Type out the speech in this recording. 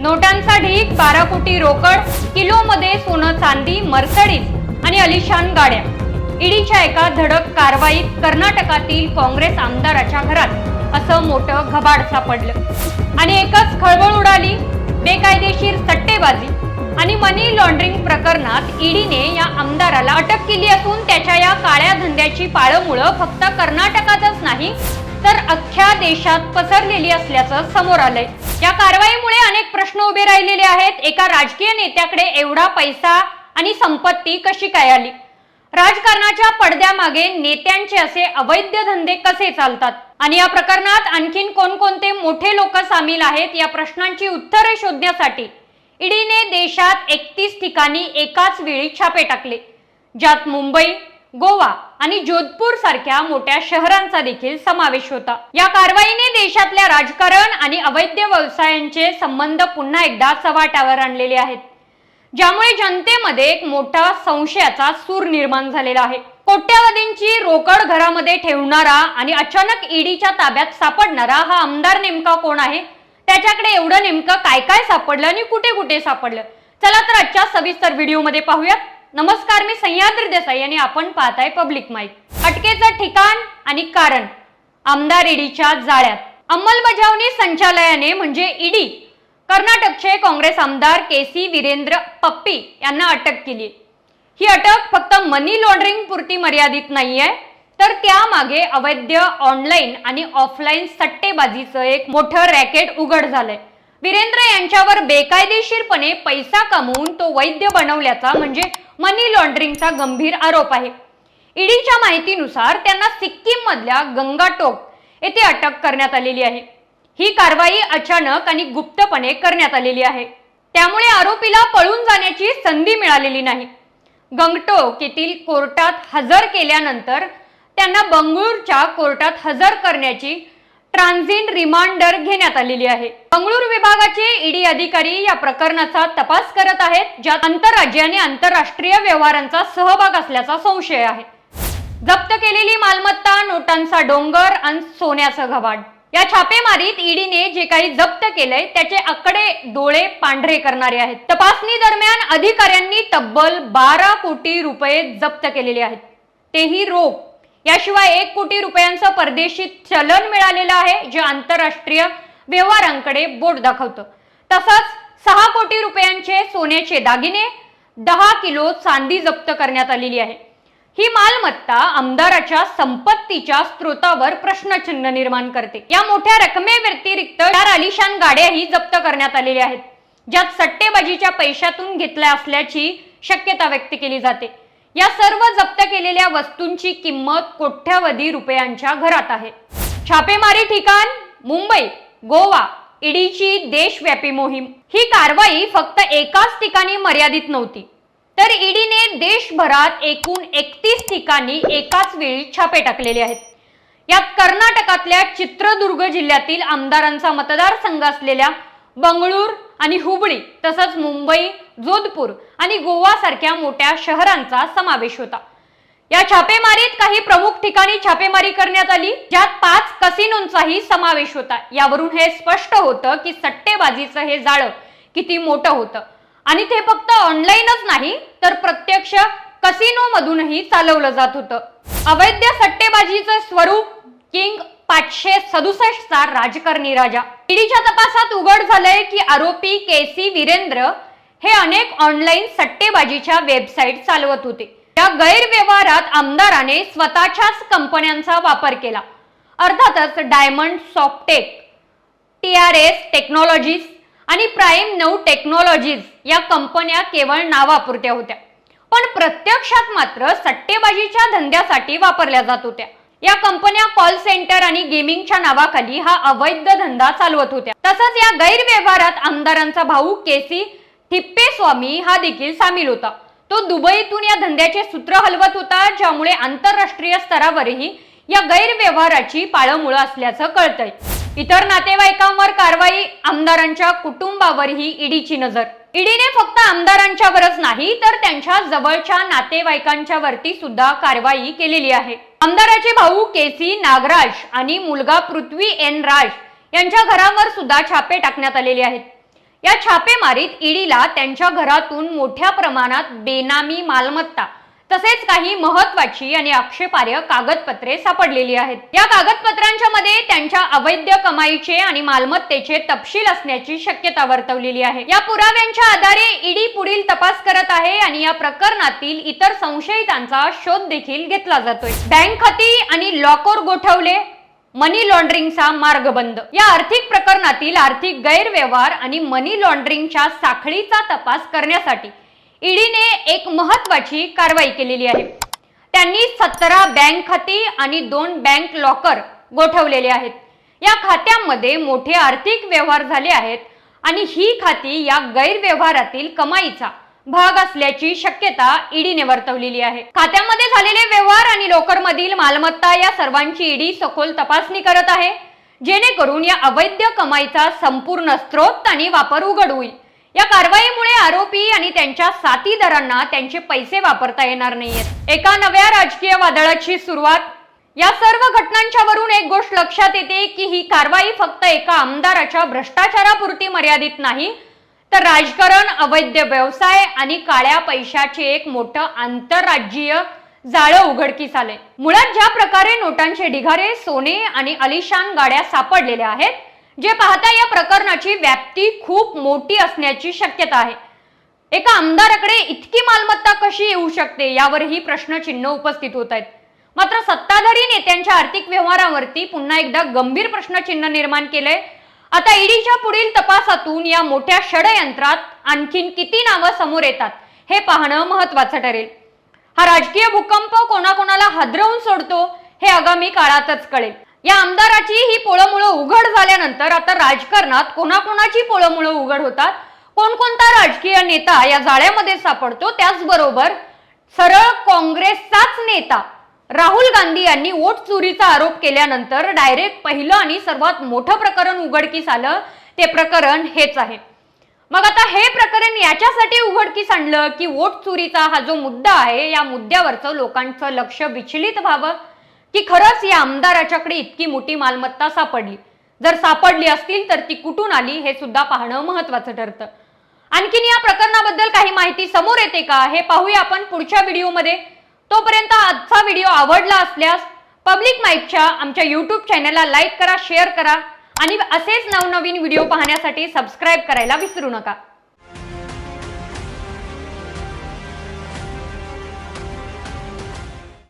नोटांचा ढीक बारा कोटी रोकड किलोमध्ये सोनं चांदी मर्सडीज आणि अलिशान गाड्या. ईडीच्या एका धडक कारवाईत कर्नाटकातील काँग्रेस आमदाराच्या घरात असं मोठं घबाड सापडलं. आणि एकच खळबळ उडाली बेकायदेशीर सट्टेबाजी आणि मनी लॉन्ड्रिंग प्रकरणात ईडीने या आमदाराला अटक केली असून त्याच्या या काळ्या धंद्याची पाळंमुळं फक्त कर्नाटकातच नाही तर अख्ख्या देशात पसरलेली असल्याचं समोर आलंय. या कारवाईमुळे अनेक प्रश्न उभे राहिलेले आहेत. एका राजकीय नेत्याकडे एवढा पैसा आणि संपत्ती कशी काय आली? राजकारणाच्या पडद्यामागे नेत्यांचे असे अवैध धंदे कसे चालतात? आणि या प्रकरणात आणखीन कोणकोणते मोठे लोक सामील आहेत? या प्रश्नांची उत्तरे शोधण्यासाठी ईडीने देशात एकतीस ठिकाणी एकाच वेळी छापे टाकले. ज्यात मुंबई गोवा आणि जोधपूर सारख्या मोठ्या शहरांचा देखील समावेश होता. या कारवाईने देशातल्या राजकारण आणि अवैध व्यवसायांचे संबंध पुन्हा एकदा चव्हाट्यावर आणलेले आहेत. ज्यामुळे जनतेमध्ये एक मोठा संशयाचा सूर निर्माण झालेला आहे. कोट्यावधींची रोकड घरामध्ये ठेवणारा आणि अचानक ईडीच्या ताब्यात सापडणारा हा आमदार नेमका कोण आहे? त्याच्याकडे एवढं नेमकं काय काय सापडलं आणि कुठे कुठे सापडलं? चला तर आजच्या सविस्तर व्हिडिओमध्ये पाहूयात. नमस्कार मी सह्याद्री देसाई आणि आपण पाहताय पब्लिक माईक. अटकेचं ठिकाण आणि कारण. आमदार ईडीच्या जाळ्यात. अंमलबजावणी संचालयाने म्हणजे ईडी. कर्नाटकचे काँग्रेस आमदार के सी वीरेंद्र पप्पी यांना अटक केली. ही अटक फक्त मनी लॉन्ड्रिंग पुरती मर्यादित नाहीये तर त्यामागे अवैध ऑनलाईन आणि ऑफलाईन सट्टेबाजीचं एक मोठं रॅकेट उघड झालंय. वीरेंद्र यांच्यावर बेकायदेशीरपणे पैसा कमवून तो वैद्य बनवल्याचा म्हणजे मनी लॉन्ड्रिंगचा गंभीर आरोप आहे. ईडीच्या माहितीनुसार त्यांना सिक्कीम मधल्या गंगाटोक येथे अटक करण्यात आलेली आहे. ही कारवाई अचानक आणि गुप्तपणे करण्यात आलेली आहे. त्यामुळे आरोपीला पळून जाण्याची संधी मिळालेली नाही. गंगटोक येथील कोर्टात हजर केल्यानंतर त्यांना बंगळूरच्या कोर्टात हजर करण्याची ट्रान्झिट रिमांडर घेण्यात आलेली आहे. बंगळूर विभागाचे ईडी अधिकारी या प्रकरणाचा तपास करत आहेत ज्यात आंतरराज्य आणि आंतरराष्ट्रीय व्यवहारांचा सहभाग असल्याचा संशय आहे. जप्त केलेली मालमत्ता नोटांचा डोंगर आणि सोन्याचं घबाड या छापेमारीत ईडीने जे काही जप्त केलंय त्याचे आकडे डोळे पांढरे करणारे आहेत. तपासणी दरम्यान अधिकाऱ्यांनी तब्बल बारा कोटी रुपये जप्त केलेले आहेत. तेही रोख. याशिवाय एक कोटी रुपयांचं परदेशी चलन मिळालेलं आहे जे आंतरराष्ट्रीय व्यवहारांकडे बोट दाखवतं. तसंच सहा कोटी रुपयांचे सोन्याचे दागिने दहा किलो चांदी जप्त करण्यात आलेली आहे. ही मालमत्ता आमदाराच्या संपत्तीच्या स्रोतावर प्रश्नचिन्ह निर्माण करते. या मोठ्या रकमेव्यतिरिक्त चार आलिशान गाड्याही जप्त करण्यात आलेल्या आहेत ज्यात सट्टेबाजीच्या पैशातून घेतल्या असल्याची शक्यता व्यक्त केली जाते. या सर्व जप्त केलेल्या वस्तूंची किंमत कोट्यावधी रुपयांच्या घरात आहे? छापेमारी ठिकाण मुंबई गोवा ईडीची देशव्यापी मोहीम. ही कारवाई फक्त एकाच ठिकाणी मर्यादित नव्हती. तर ईडीने देशभरात एकूण एकतीस ठिकाणी एकाच वेळी छापे टाकलेले आहेत. यात कर्नाटकातल्या चित्रदुर्ग जिल्ह्यातील आमदारांचा मतदारसंघ असलेल्या बंगळूर आणि हुबळी तसंच मुंबई जोधपूर आणि गोवा सारख्या मोठ्या शहरांचा समावेश होता. या छापेमारीत काही प्रमुख ठिकाणी छापेमारी करण्यात आली ज्यात पाच कसिनोंचाही समावेश होता. यावरून हे स्पष्ट होतं की सट्टेबाजीचं हे जाळं किती मोठं होतं. आणि ते फक्त ऑनलाईनच नाही तर प्रत्यक्ष कसिनो मधूनही चालवलं जात होतं. अवैध सट्टेबाजीचं स्वरूप किंग पाचशे सदुसष्टचा राजकारणी राजा. ईडीच्या तपासात उघड झालंय की आरोपी के सी वीरेंद्र हे अनेक ऑनलाईन सट्टेबाजीच्या वेबसाईट चालवत होते. या गैरव्यवहारात आमदाराने स्वतःच्याच कंपन्यांचा वापर केला. अर्थातच Diamond Softech T R S Technologies आणि प्राईम नऊ टेक्नॉलॉजीज या कंपन्या केवळ नावापुरत्या होत्या. पण प्रत्यक्षात मात्र सट्टेबाजीच्या धंद्यासाठी वापरल्या जात होत्या. या कंपन्या कॉल सेंटर आणि गेमिंगच्या नावाखाली हा अवैध धंदा चालवत होत्या. तसंच या गैरव्यवहारात आमदारांचा भाऊ केसी थिप्पेस्वामी हा देखील सामील होता. तो दुबईतून या धंद्याचे सूत्र हलवत होता ज्यामुळे आंतरराष्ट्रीय स्तरावरही या गैरव्यवहाराची पाळंमुळं असल्याचं कळतंय. इतर नातेवाईकांवर कारवाई आमदारांच्या कुटुंबावरही ईडीची नजर. ईडीने फक्त आमदारांच्यावरच नाही तर त्यांच्या जवळच्या नातेवाईकांच्या वरती सुद्धा कारवाई केलेली आहे. आमदाराचे भाऊ केसी नागराज आणि मुलगा पृथ्वी एन राज यांच्या घरावर सुद्धा छापे टाकण्यात आलेले आहेत. या छापेमारीत ईडीला त्यांच्या घरातून मोठ्या प्रमाणात बेनामी मालमत्ता तसेच काही महत्वाची आणि आक्षेपार्ह कागदपत्रे सापडलेली आहेत. या कागदपत्रांच्या मध्ये त्यांच्या अवैध कमाईचे आणि मालमत्तेचे तपशील असण्याची शक्यता वर्तवलेली आहे. या पुराव्यांच्या आधारे ईडी पुढील तपास करत आहे आणि या प्रकरणातील इतर संशयितांचा शोध देखील घेतला जातोय. बँक खाती आणि लॉकर गोठवले मनी लॉन्ड्रिंगचा मार्ग बंद. या आर्थिक प्रकरणातील आर्थिक गैरव्यवहार आणि मनी लॉन्ड्रिंगच्या साखळीचा तपास करण्यासाठी ईडीने एक महत्वाची कारवाई केलेली आहे. त्यांनी सतरा बँक खाती आणि दोन बँक लॉकर गोठवलेले आहेत. या खात्यांमध्ये मोठे आर्थिक व्यवहार झाले आहेत आणि ही खाती या गैरव्यवहारातील कमाईचा भाग असल्याची शक्यता ईडीने वर्तवलेली आहे. खात्यामध्ये झालेले व्यवहार आणि लोकरमधील मालमत्ता या सर्वांची ईडी सखोल तपासणी करत आहे. जेणेकरून या अवैध कमाईचा संपूर्ण स्रोत आणि वापर उघड होईल या कारवाईमुळे आरोपी आणि त्यांच्या साथीदारांना त्यांचे पैसे वापरता येणार नाहीयेत. एका नव्या राजकीय वादळाची सुरुवात. या सर्व घटनांच्या वरून एक गोष्ट लक्षात येते की ही कारवाई फक्त एका आमदाराच्या भ्रष्टाचारापुरती मर्यादित नाही तर राजकारण अवैध व्यवसाय आणि काळ्या पैशाचे एक मोठं आंतरराज्यीय जाळं उघडकीस आले मुळात ज्या प्रकारे नोटांचे ढिगारे सोने आणि अलिशान गाड्या सापडलेल्या आहेत जे पाहता या प्रकरणाची व्याप्ती खूप मोठी असण्याची शक्यता आहे. एका आमदाराकडे इतकी मालमत्ता कशी येऊ शकते यावरही प्रश्नचिन्ह उपस्थित होत आहेत. मात्र सत्ताधारी नेत्यांच्या आर्थिक व्यवहारावरती पुन्हा एकदा गंभीर प्रश्नचिन्ह निर्माण केलंय. आता ईडीच्या पुढील तपासातून या मोठ्या षडयंत्रात आणखीन किती नावं समोर येतात हे पाहणं महत्वाचं ठरेल. हा राजकीय भूकंप कोणाकोणाला हादरवून सोडतो हे आगामी काळातच कळेल. या आमदाराची ही पोळमुळं उघड झाल्यानंतर आता राजकारणात कोणाकोणाची पोळमुळं उघड होतात कोणकोणता राजकीय नेता या जाळ्यामध्ये सापडतो त्याचबरोबर सरळ काँग्रेसचाच नेता राहुल गांधी यांनी वोट चोरीचा आरोप केल्यानंतर डायरेक्ट पहिलं आणि सर्वात मोठं प्रकरण उघडकीस आलं. ते प्रकरण हेच आहे. मग आता हे प्रकरण याच्यासाठी उघडकीस आणलं की वोट चोरीचा हा जो मुद्दा आहे या मुद्द्यावरचं लोकांचं लक्ष विचलित व्हावं? की खरंच या आमदाराच्याकडे इतकी मोठी मालमत्ता सापडली? जर सापडली असतील तर ती कुठून आली हे सुद्धा पाहणं महत्वाचं ठरतं. आणखीन या प्रकरणाबद्दल काही माहिती समोर येते का? हे पाहूया आपण पुढच्या व्हिडिओमध्ये. तोपर्यंत आजचा व्हिडिओ आवडला असल्यास पब्लिक माईकच्या आमच्या यूट्यूब चॅनलला लाईक करा शेअर करा आणि असेच नवनवीन व्हिडिओ पाहण्यासाठी सबस्क्राईब करायला विसरू नका.